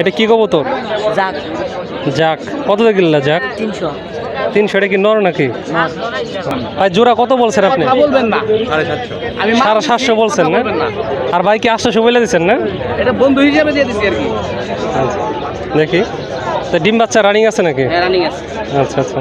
এটা কি কবুতর? যাক যাক কত কিনলা যাক তিনশো। তিনশো এটা কি নর নাকি? ভাই জোড়া কত বলছেন আপনি? বলবেন না। আমি সাড়ে সাতশো বলছেন না? আর ভাই কি আটশো বলে দিচ্ছেন না? এটা বন্ধু হিসেবে দিয়ে দিচ্ছি আর কি। আচ্ছা। দেখি। তো ডিম বাচ্চা রানিং আছে নাকি? রানিং আছে। আচ্ছা আচ্ছা।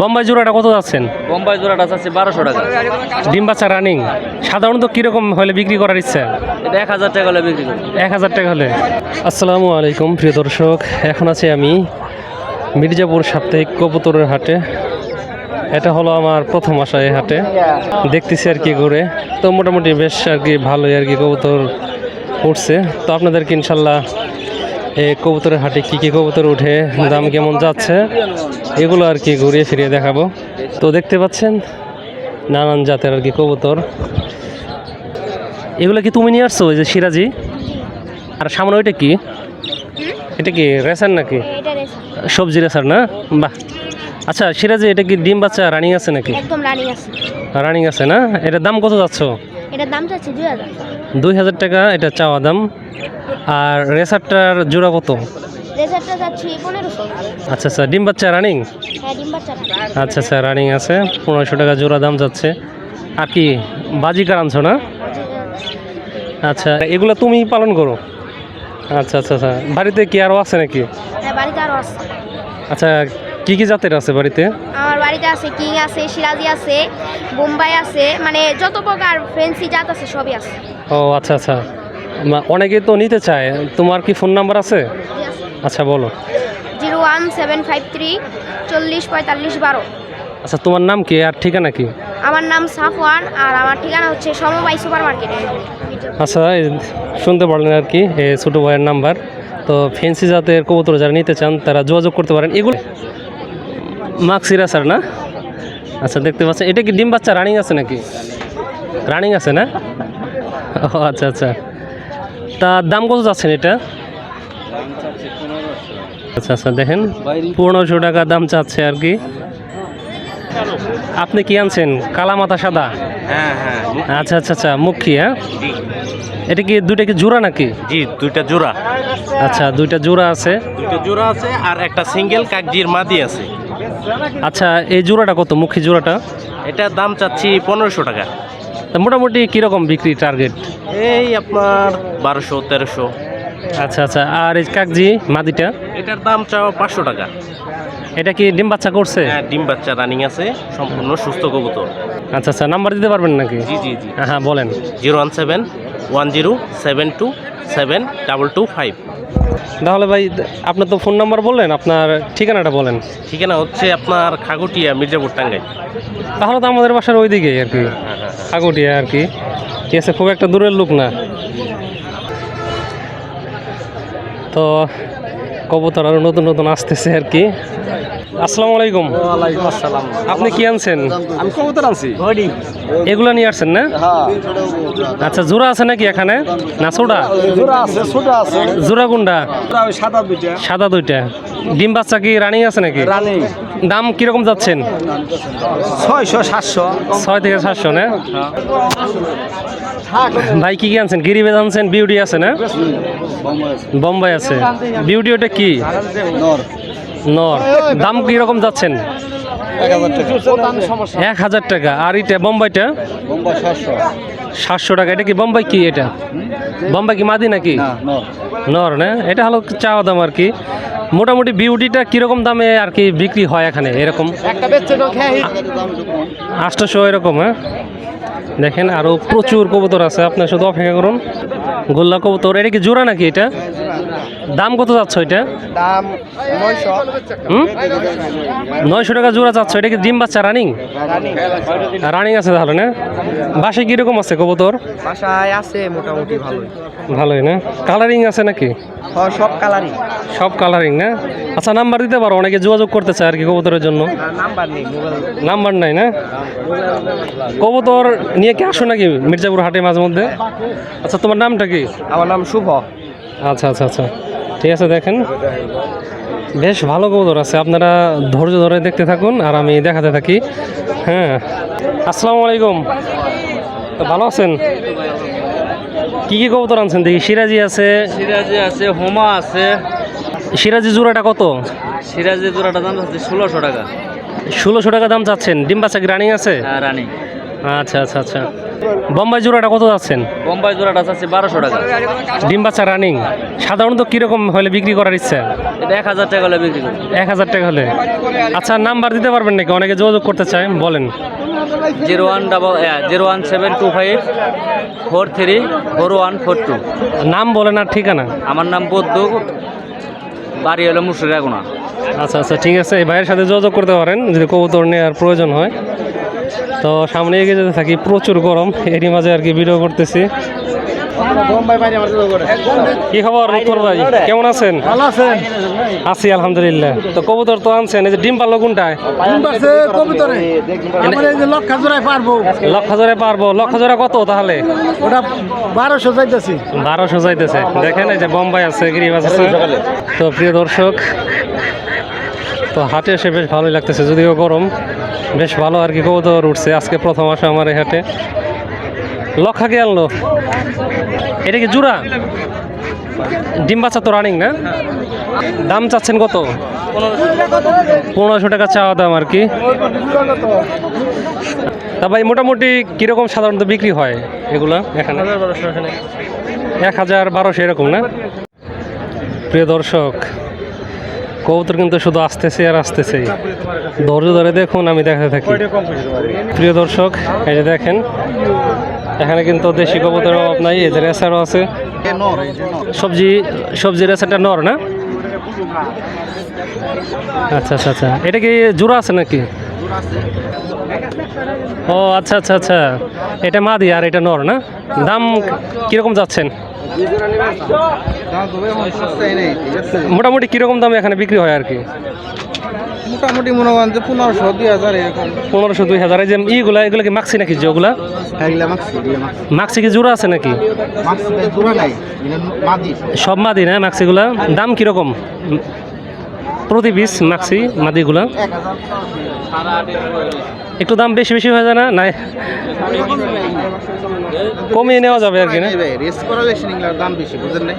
বোম্বাই জোড়াটা কত যাচ্ছেন? বোম্বাই জোড়াটা আছে বারোশো টাকা। ডিম বাচ্চা রানিং। সাধারণত কীরকম হলে বিক্রি করার ইচ্ছা? এটা এক হাজার টাকা হলে বিক্রি এক হাজার টাকা হলে। আসসালামু আলাইকুম প্রিয় দর্শক। এখন আছি আমি মির্জাপুর সাপ্তাহিক কবুতরের হাটে। এটা হলো আমার প্রথম আসা এই হাটে। দেখতেছি আর কি ঘুরে। তো মোটামুটি বেশ আর কি ভালোই আর কি কবুতর উঠছে। তো আপনাদেরকে ইনশাল্লাহ কবুতরের হাটে কী কী কবুতর উঠে দাম কেমন যাচ্ছে এগুলো আর কি ঘুরিয়ে ফিরিয়ে দেখাবো। তো দেখতে পাচ্ছেন নানান জাতের আর কি কবুতর। এগুলো কি তুমি নিয়ে আসছো ওই যে সিরাজি? আর সামনে ওইটা কি? এটা কি রেসার নাকি? সবজি রেসার না? বাহ। আচ্ছা সিরাজি এটা কি ডিম বাচ্চা রানিং আছে নাকি? একদম রানিং আছে। রানিং আছে না? এটার দাম কত যাচ্ছ? এটার দাম চাচ্ছে দুই হাজার। দুই হাজার টাকা এটা চাওয়া দাম। আর রেসারটার জোড়া কত? রেসারটা যাচ্ছে পনেরোশো। আচ্ছা আচ্ছা ডিম বাচ্চা রানিং হ্যাঁ ডিম বাচ্চা আচ্ছা আচ্ছা রানিং আছে। পনেরোশো টাকা জোড়া দাম যাচ্ছে। আর কি বাজিকার আনছো না? আচ্ছা এগুলো তুমি পালন করো। আচ্ছা আচ্ছা আচ্ছা। বাড়িতে কি আরও আছে নাকি? হ্যাঁ বাড়িতে আরও আছে। আচ্ছা কি কি জাতের আছে বাড়িতে? আমার বাড়িতে আছে কিং আছে সিরাজি আছে বোম্বাই আছে মানে যত প্রকার ফ্রেন্সি জাত আছে সবই আছে। ও আচ্ছা আচ্ছা। অনেকে তো নিতে চায়। তোমার কি ফোন নাম্বার আছে? আচ্ছা বলো। Zero one seven five three চল্লিশ পঁয়তাল্লিশ বারো। আচ্ছা তোমার নাম কি আর ঠিকানা কি? আমার নাম সাফওয়ান আর আমার ঠিকানা হচ্ছে সমবাই সুপার মার্কেটে আচ্ছা শুনতে পারলেন আর কি ছোটো ভাইয়ের নাম্বার। তো ফেন্সি জাতের কবুতর যারা নিতে চান তারা যোগাযোগ করতে পারেন। এগুলো মাক্সিরা স্যার না? আচ্ছা দেখতে পাচ্ছেন। এটা কি ডিম বাচ্চা রানিং আছে নাকি? রানিং আছে না? ও আচ্ছা আচ্ছা। তা দাম কত যাচ্ছেন এটা? আচ্ছা আচ্ছা দেখেন। পনেরোশো টাকা দাম চাচ্ছে আর কি। আপনি কি আনছেন? কালা মাথা সাদা? হ্যাঁ হ্যাঁ আচ্ছা আচ্ছা আচ্ছা মুখী হ্যাঁ? এটা কি দুইটা কি জোড়া নাকি? জি দুইটা জোড়া। আচ্ছা দুইটা জোড়া আছে। দুইটা জোড়া আছে আর একটা সিঙ্গেল কাকজির মাদি আছে। আচ্ছা এই জোড়াটা কত? মুখী জোড়াটা? এটার দাম চাচ্ছি পনেরোশো টাকা। তা মোটামুটি কীরকম বিক্রি টার্গেট এই আপনার বারোশো তেরোশো। আচ্ছা আচ্ছা আর এই কাকজি মাদিটা? এটার দাম চাও পাঁচশো টাকা। এটা কি ডিম বাচ্চা করছে? হ্যাঁ ডিম বাচ্চা রানিং আছে সম্পূর্ণ সুস্থ কবুতর। আচ্ছা আচ্ছা নাম্বার দিতে পারবেন নাকি? জি জি জি। হ্যাঁ বলেন। Zero one seven one zero seven two seven double two five. তাহলে ভাই আপনার তো ফোন নাম্বার বললেন আপনার ঠিকানাটা বলেন। ঠিকানা হচ্ছে আপনার খাগুটিয়া মির্জাপুর টাঙ্গাই তাহলে তো আমাদের বাসার ওই দিকেই আর কি খাগুটিয়া আর কি। ঠিক আছে খুব একটা দূরের লোক না। তো কবুতর আরও নতুন নতুন আসতেছে আর কি। আসসালামু আলাইকুম। আসসালাম। আপনি কি আনছেন? আমি কবুতর আনছি। এগুলো নিয়ে আসছেন না? আচ্ছা জোড়া আছে নাকি এখানে? না ছোটা জোড়া আছে ছোট গুন্ডা সাদা দুইটা। সাদা দুইটা। ডিম বাচ্চা কি রানিং আছে নাকি? রানিং। দাম কীরকম যাচ্ছেন? ছয়শো সাতশো। ছয় থেকে সাতশো না? ভাই কি কি আনছেন? গিরিবেজ আনছেন বিউটি আছে না? বোম্বাই আছে। বিউটি ওটা কি? নর। দাম কীরকম যাচ্ছেন? এক হাজার টাকা। আর এটা বোম্বাইটা? সাতশো। টাকা। এটা কি বোম্বাই কি এটা? বোম্বাই কি মাদি নাকি? নর। না? এটা হলো চাওয়া দাম আর কি। মোটামুটি বিউটিটা কীরকম দামে আর কি বিক্রি হয় এখানে? এরকম? আটশোশো এরকম হ্যাঁ? দেখেন আরও প্রচুর কবুতর আছে আপনার শুধু অপেক্ষা করুন। গোল্লা কবুতর এটা কি জোড়া নাকি এটা? দাম কত যাচ্ছ এটা? দাম নয়শো। টাকা জোড়া যাচ্ছে এটা কি ডিম বাচ্চা রানিং? রানিং। আছে তাহলে না? বাসে কীরকম আছে কবুতর? বাসায় আছে মোটামুটি ভালোই। ভালোই না? কালারিং আছে নাকি? সব কালারিং সব কালারিং না? আচ্ছা নাম্বার দিতে পারো অনেকে যোগাযোগ করতে চায় আর কি কবুতরের জন্য। নাম্বার নেই মোবাইল নাম্বার নাই না? কবুতর নিয়ে কি আসো নাকি মির্জাপুর হাটে মাঝে মধ্যে? আচ্ছা তোমার নামটা কি? আমার নাম শুভ। আচ্ছা আচ্ছা আচ্ছা। ঠিক আছে দেখেন। বেশ ভালো কবুতর আছে আপনারা ধৈর্য ধরে দেখতে থাকুন আর আমি দেখাতে থাকি। হ্যাঁ। আসসালামু আলাইকুম। তো ভালো আছেন? কি কি কবুতর আনছেন? দেখি সিরাজি আছে। সিরাজি আছে হোমা আছে। সিরাজি জোড়াটা কত? সিরাজি জোড়াটা দাম হচ্ছে ষোলোশো টাকা। ষোলোশো টাকা দাম চাচ্ছেন। ডিম বাচ্চা কি রানিং আছে? হ্যাঁ রানি। আচ্ছা আচ্ছা আচ্ছা। বোম্বাই জোড়াটা কত যাচ্ছেন বোম্বাই জোড়াটা আছে বারোশো টাকা। ডিম বাচ্চা রানিং। সাধারণত কীরকম হলে বিক্রি করার ইচ্ছা? এটা এক হাজার টাকা হলে বিক্রি করি এক হাজার টাকা হলে। আচ্ছা নাম্বার দিতে পারবেন নাকি? অনেকে যোগাযোগ করতে চায় বলেন। Zero one double zero one seven two five four three four one four two. নাম বলেন আর ঠিকানা। আমার নাম বদ্দু বাড়ি হলো মুর্শিদাগুনা আচ্ছা আচ্ছা ঠিক আছে। এই ভাইয়ের সাথে যোগাযোগ করতে পারেন, যদি কবুতর নেওয়ার প্রয়োজন হয়। তো সামনে এগিয়ে যেতে থাকি, প্রচুর গরম। এরই মাঝে আর কি ভিডিও করতেছি। কি খবর ভাই? কেমন আছেন? ভালো আছেন? আছি আলহামদুলিল্লাহ। তো কবুতর তো আনছেন এই যে ডিম পারল কোনটায়? লক্ষা জোড়ায় পারব। লক্ষ জোড়া কত তাহলে? ওটা বারোশো যাইতেছি। বারোশো যাইতেছে। দেখেন এই যে বোম্বাই আছে গিরিবাজ আছে। তো প্রিয় দর্শক তো হাটে এসে বেশ ভালোই লাগতেছে যদিও গরম। বেশ ভালো আর কি কবুতর উঠছে। আজকে প্রথম আসা আমার এই হাটে। লক্ষা কে আনলো? এটা কি জুড়া ডিম বাচ্চা তো রানিং না? দাম চাচ্ছেন কত? পনেরোশো টাকা চাওয়া দাম আর কি। তা ভাই, মোটামুটি কীরকম সাধারণত বিক্রি হয় এগুলা এখানে? এক হাজার বারোশো এরকম না? প্রিয় দর্শক, কবুতর কিন্তু শুধু আসতেছে আর আসতেছে ধৈর্য ধরে দেখুন, আমি দেখাতে থাকি। প্রিয় দর্শক, এই যে দেখেন এখানে কিন্তু দেশি কবুতরের অভাব নাই, এদের রেসারও আছে। সবজি সবজি রেসারটা নর, না? আচ্ছা আচ্ছা আচ্ছা। এটা কি জোড়া আছে নাকি? ও আচ্ছা আচ্ছা আচ্ছা। এটা মাদি আর এটা নর, না? দাম কীরকম যাচ্ছেন? মোটামুটি কীরকম দামে এখানে বিক্রি হয় আর কি? মোটামুটি মনে করেন যে পনেরোশো দুই হাজার এরকম। পনেরোশো দুই হাজার। এই যে ইগুলা এগুলো কি মাক্সি নাকি যে ওগুলা? মাক্সি কি জোড়া আছে নাকি? সব মাদি না মাক্সিগুলা দাম কীরকম? প্রতি পিস মাক্সি মাদিগুলা? একটু দাম বেশি বেশি হয়ে যায় না? নাই? কমিয়ে নেওয়া যাবে আর কি না? রেস করালে দাম বেশি বুঝলেন না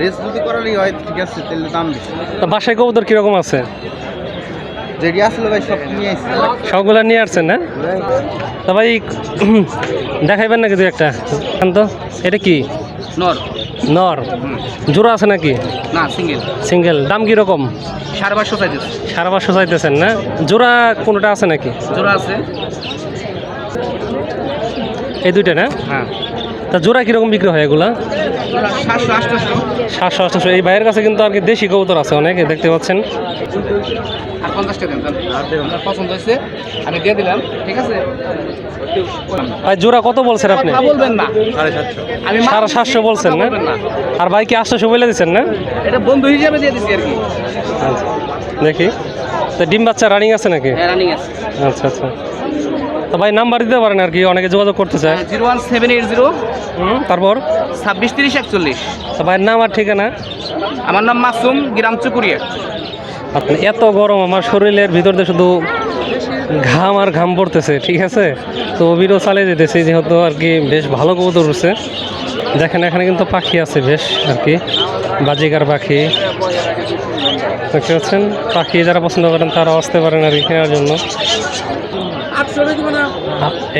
রেস যদি করালেই হয় ঠিক আছে তাহলে দাম বেশি। বাসায় কবুতর কীরকম আছে? যেটি আসলে ভাই সব নিয়ে আসছে। সবগুলা নিয়ে আসছেন না? তা ভাই দেখাইবেন নাকি দু একটা? তো এটা কি? নর। নর। জোড়া আছে নাকি? না সিঙ্গেল। সিঙ্গেল। দাম কীরকম সাড়ে পাঁচশো চাইতেছে। সাড়ে পাঁচশো চাইতেছেন না? জোড়া কোনোটা আছে নাকি? জোড়া আছে। এই দুইটা না? হ্যাঁ। তা জোড়া কীরকম বিক্রি হয় এগুলা? সাতশো আটশোশো আটশো। এই ভাইয়ের কাছে কিন্তু আর কি দেশি কবুতর আছে অনেক দেখতে পাচ্ছেন। আর পঞ্চাশটা দেন আপনার পছন্দ হয়েছে আমি দিয়ে দিলাম ঠিক আছে? ভাই জোড়া কত বলছেন আপনি? কথা বলবেন না। আমি মাল সাড়ে সাতশো বলছেন না? আর ভাই কি আটশোশো বলে দিচ্ছেন না? এটা বন্ধু হিসাবে দিয়ে দিচ্ছি আর কি। আচ্ছা দেখি। তো ডিম বাচ্চা রানিং আছে নাকি? হ্যাঁ রানিং আছে। আচ্ছা আচ্ছা। তো ভাই নাম্বার দিতে পারেন আর কি অনেকে যোগাযোগ করতে চায় zero one seven eight zero তারপর? ছাব্বিশ তিরিশ একচল্লিশ। তো ভাইয়ের নাম আর ঠিকানা? আমার নাম মাসুম গ্রাম চুকুরিয়া। আপনি এত গরম আমার শরীরের ভিতর দিয়ে শুধু ঘাম আর ঘাম পড়তেছে ঠিক আছে? তো ভিডিও চালিয়ে যেতেছি যেহেতু আর কি বেশ ভালো কবুতর উঠছে। দেখেন এখানে কিন্তু পাখি আছে বেশ আর কি। বাজিকার পাখি। দেখতে পাচ্ছেন? পাখি যারা পছন্দ করেন তারা আসতে পারেন আর কি কেনার জন্য।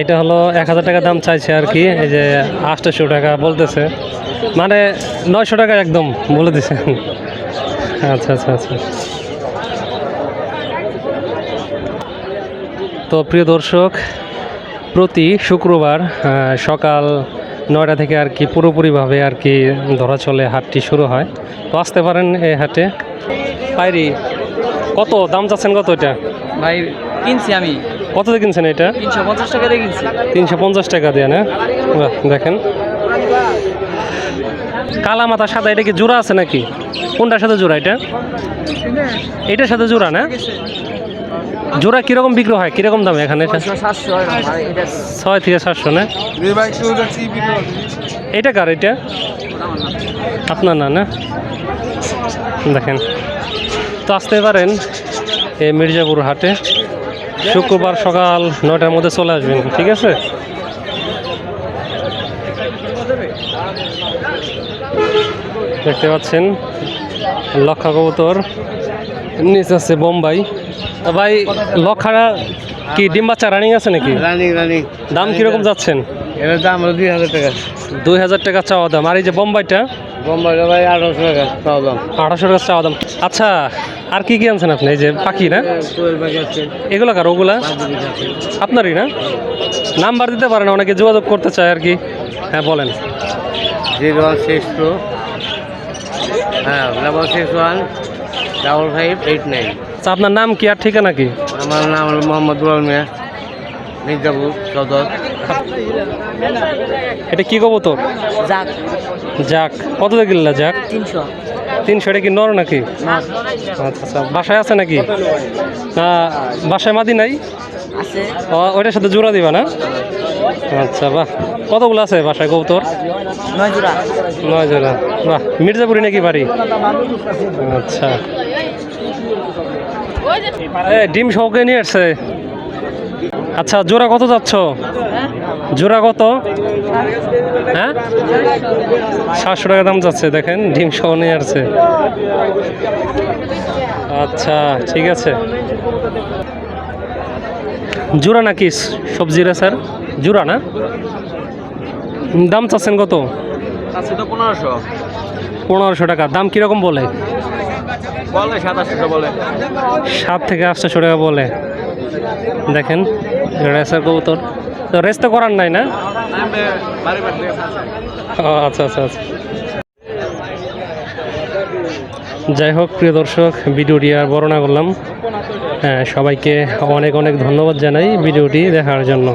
এটা হলো এক হাজার টাকা দাম চাইছে আর কি এই যে আটশোশো টাকা বলতেছে। মানে নয়শো টাকা একদম বলে দিছে। আচ্ছা আচ্ছা আচ্ছা। তো প্রিয় দর্শক প্রতি শুক্রবার সকাল নয়টা থেকে আর কি পুরোপুরিভাবে আর কি ধরা চলে হাটটি শুরু হয়। তো আসতে পারেন এই হাটে। পাইরি কত? দাম চাচ্ছেন কত এটা? ভাই কিনছি আমি। কত দিয়ে কিনছেন এটা? তিনশো পঞ্চাশ টাকা দিয়ে কিনছি। তিনশো পঞ্চাশ টাকা দিয়ে না? বাহ, দেখেন। কালা মাথা সাদা এটা কি জোড়া আছে নাকি? কোনটার সাথে জোড়া এটা? এটার সাথে জোড়া না? জোড়া কীরকম বিক্রি হয়? কীরকম দামে এখানে? এটা? ছয় থেকে সাতশো না? এটা কার এটা? আপনার না না? দেখেন। তো আসতে পারেন এই মির্জাপুর হাটে। শুক্রবার সকাল নয়টার মধ্যে চলে আসবেন ঠিক আছে? দেখতে পাচ্ছেন লক্ষা কবুতর নিচে আছে বোম্বাই। তা ভাই লক্ষাটা কি ডিম বাচ্চা রানিং আছে নাকি? রানিং রানিং দাম কীরকম যাচ্ছেন? এটার দাম হলো দুই হাজার টাকা। দুই হাজার টাকা চাওয়া দাম। আর এই যে বোম্বাইটা? বোম্বাইটা ভাই আঠারোশো টাকা তাও দাম। আঠারোশো টাকা চাওয়া দাম। আচ্ছা আর কি কি আনছেন আপনি? এই যে পাখি না? এগুলো কার ওগুলা? আপনারই না? নাম্বার দিতে পারেন অনেকে যোগাযোগ করতে চায় আর কি। হ্যাঁ বলেন। Zero one six two. হ্যাঁ double six one double five eight nine আচ্ছা আপনার নাম কি আর ঠিকানা কি? আমার নাম হলো মোহাম্মদ দুলাল মিয়া মির্জাপুর সদর। এটা কি কবুতর? যাক যাক কত কিনলা যাক তিনশো। তিনশো এটা কি নর নাকি? আচ্ছা আচ্ছা বাসায় আছে নাকি? না বাসায় মাদি নাই? ওইটার সাথে জোড়া দিবা না? আচ্ছা বাহ। কতগুলো আছে বাসায় কবুতর? নয় জোড়া। নয় জোড়া। বাহ মির্জাপুরি নাকি বাড়ি? আচ্ছা। ডিম সহকে নিয়ে আসছে। আচ্ছা জোড়া কত যাচ্ছ? জোড়া কত? হ্যাঁ? সাতশো টাকা দাম যাচ্ছে দেখেন ডিম সহ নিয়ে আসছে। আচ্ছা ঠিক আছে। জোড়া নাকি সবজিরা স্যার? জোড়া না? দাম চাচ্ছেন কত? পনেরোশো। পনেরোশো টাকা। দাম কীরকম বলে? বলে সাতাশশো বলে। সাত থেকে আটশোশো টাকা বলে। দেখেন রেসার কবুতর। তো রেস তো করার নাই না? আচ্ছা আচ্ছা আচ্ছা। যাই হোক, প্রিয় দর্শক, ভিডিওটি আর বর্ণনা করলাম। হ্যাঁ সবাইকে অনেক অনেক ধন্যবাদ জানাই ভিডিওটি দেখার জন্য।